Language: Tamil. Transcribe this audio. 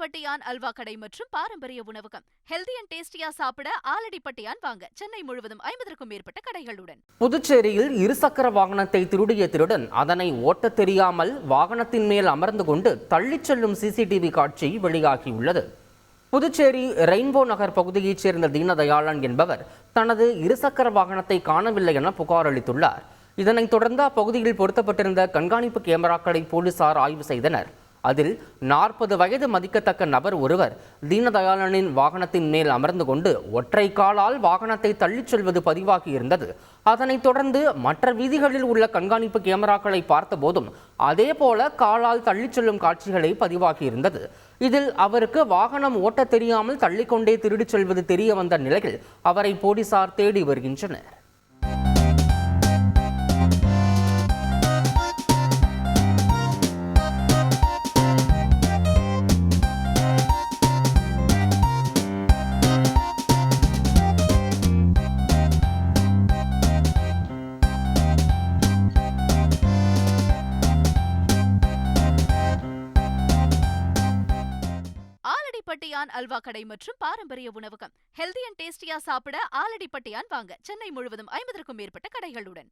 ஆலடிப்பட்டியான் அல்வா கடை மற்றும் பாரம்பரிய உணவகம். ஹெல்தி அண்ட் டேஸ்டியா சாப்பிட ஆலடிப்பட்டியான் வாங்க. சென்னை முழுவதும் ஐம்பதற்கும் மேற்பட்ட கடைகளுடன். புதுச்சேரியில் இருசக்கர வாகனத்தை திருடிய திருடன் அதனை ஓட்டத் தெரியாமல் வாகனத்தின் மேல் அமர்ந்து கொண்டு தள்ளிச் செல்லும் சிசிடிவி காட்சி வெளியாகியுள்ளது. புதுச்சேரி ரெயின்போ நகர் பகுதியைச் சேர்ந்த தீனதயாளன் என்பவர் தனது இருசக்கர வாகனத்தை காணவில்லை என புகார் அளித்துள்ளார். இதனைத் தொடர்ந்து அப்பகுதியில் பொருத்தப்பட்டிருந்த கண்காணிப்பு கேமராக்களை போலீசார் ஆய்வு செய்தனர். அதில் நாற்பது வயது மதிக்கத்தக்க நபர் ஒருவர் தீனதயாளனின் வாகனத்தின் மேல் அமர்ந்து கொண்டு ஒற்றை காலால் வாகனத்தை தள்ளிச் செல்வது பதிவாகி இருந்தது. அதனைத் தொடர்ந்து மற்ற வீதிகளில் உள்ள கண்காணிப்பு கேமராக்களை பார்த்தபோதும் அதே போல காலால் தள்ளிச் செல்லும் காட்சிகளை பதிவாகி இருந்தது. இதில் அவருக்கு வாகனம் ஓட்டத் தெரியாமல் தள்ளிக்கொண்டே திருடிச் செல்வது தெரிய வந்த நிலையில் அவரை போலீசார் தேடி வருகின்றனர். ஆலடிப்பட்டியான் அல்வா கடை மற்றும் பாரம்பரிய உணவகம். ஹெல்தி அண்ட் டேஸ்டியா சாப்பிட ஆலடிப்பட்டியான் வாங்க. சென்னை முழுவதும் ஐம்பதற்கும் மேற்பட்ட கடைகளுடன்.